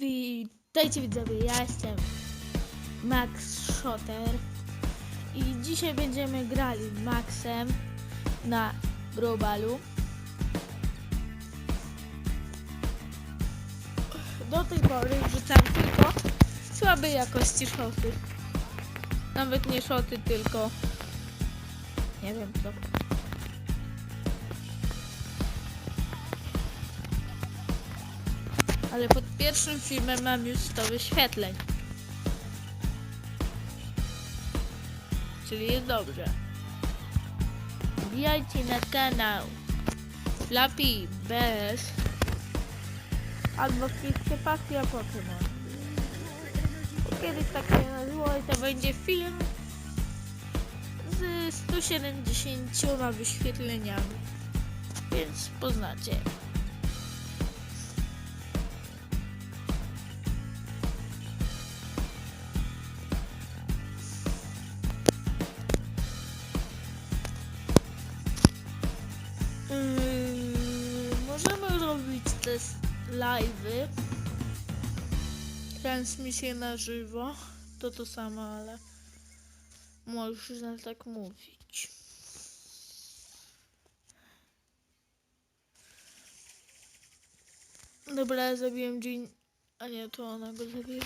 Witajcie widzowie, ja jestem Max Shotter i dzisiaj będziemy grali Maxem na Brobalu. Do tej pory wrzucam tylko słabej jakości szoty. Nawet nie szoty, tylko nie wiem co. Ale pod pierwszym filmem mam już 100 wyświetleń. Czyli jest dobrze. Wbijajcie na kanał Flappy Bez albo Kiszkie Pasja Pokémon. Kiedyś tak się nazywało i to będzie film z 170 wyświetleniami. Więc poznacie. Robić te live'y. Transmisję na żywo. To to samo, ale można tak mówić. Dobra, ja zabiłem Jean. A nie, to ona go zabiła.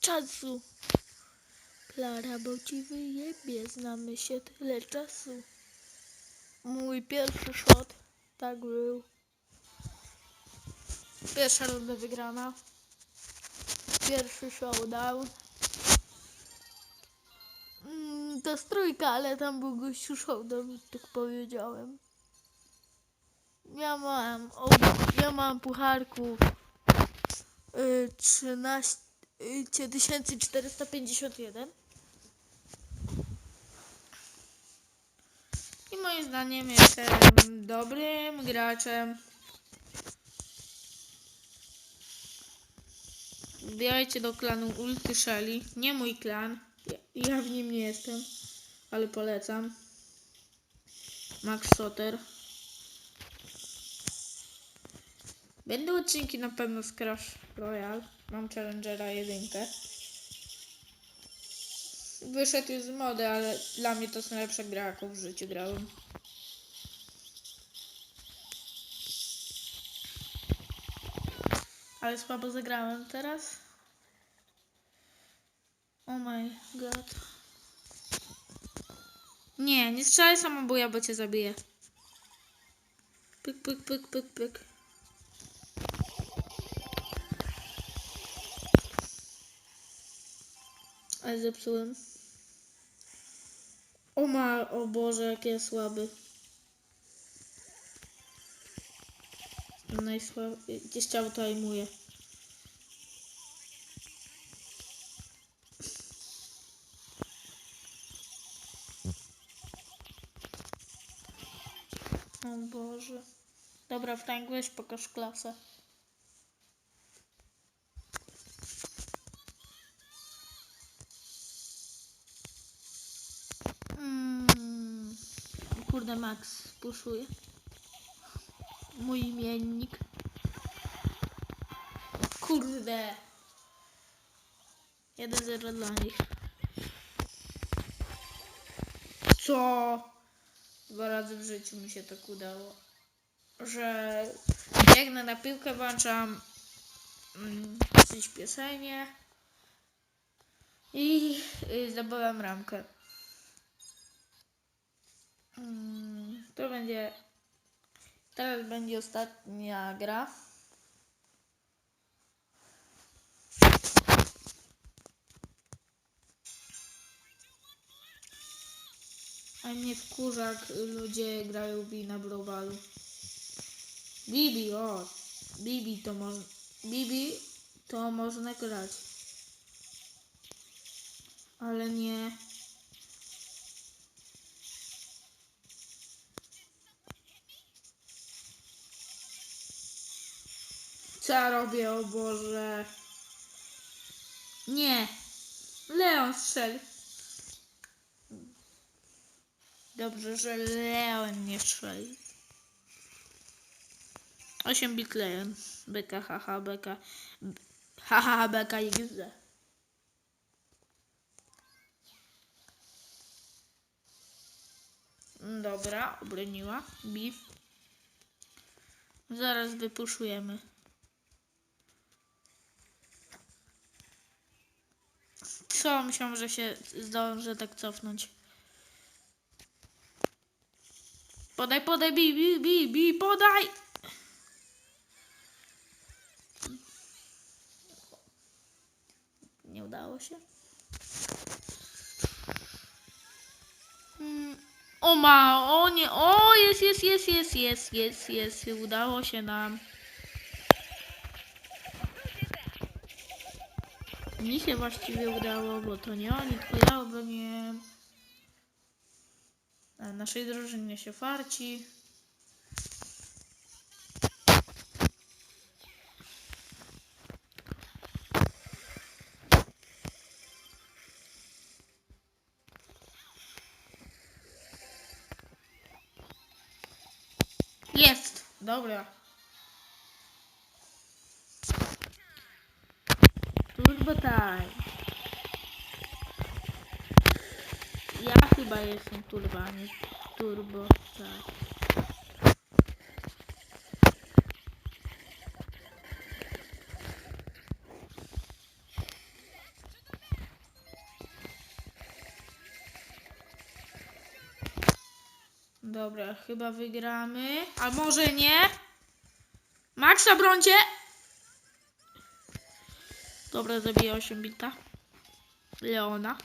Czasu. Klara, bo ci wyjebie, znamy się tyle czasu. Mój pierwszy shot, tak był. Pierwsza runda wygrana. Pierwszy showdown. Mm, to jest trójka, ale tam był gościu showdown, tak powiedziałem. Ja mam, ja mam pucharków y, 13 y, 1451. moim zdaniem jestem dobrym graczem. Wbijajcie do klanu Ulty Shelly. Nie mój klan. Ja, w nim nie jestem, ale polecam. Max Soter. Będą odcinki na pewno z Crash Royale. Mam Challengera jedynkę. Wyszedł już z mody, ale dla mnie to jest najlepsza gra, jaką w życiu grałem. Ale słabo zagrałem teraz. Oh my god. Nie, nie strzelaj samobuja, bo cię zabiję. Pyk, pyk, pyk, pyk, pyk. Zepsułem. O ma, o Boże, jak ja słaby. Najsłaby. Gdzieś ciało tajmuje. O Boże. Dobra, Frank, weź pokaż klasę. Kurde, Max puszuje. Mój imiennik. Kurde. 1-0 dla nich. Co? Dwa razy w życiu mi się tak udało. Że biegnę na piłkę, włączam mm, przyspieszenie i y, zdobyłem ramkę. Mm, To będzie. Teraz będzie ostatnia gra. A mnie wkurza, ludzie grają Bi na Browalu. Bibi, o! Bibi to można. Bibi to można grać. Ale nie. Co ja robię, o Boże. Nie. Leon strzeli. Dobrze, że Leon nie strzelił. 8 bit Leon. Beka, haha, beka. Haha, beka XD. Dobra, obroniła. Beef. Zaraz wypuszujemy. Co, myślałam, że się zdążę tak cofnąć. Podaj, podaj, bi, bi, bi, bi, podaj! Nie udało się. Mm, O ma, o nie, o jest, jest, jest, jest, jest, jest, jest, udało się nam. Mi się właściwie udało, bo to nie oni, tylko ja obroniłem. A naszej drużynie się farci. Jest! Dobra. Time. Ja chyba jestem turbo, a nie turbo tak. Dobra, chyba wygramy. A może nie? Maxa brońcie! Dobra, zabiję 8 bita. Leona.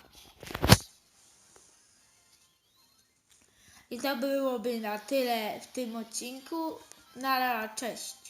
I to byłoby na tyle w tym odcinku. Na cześć.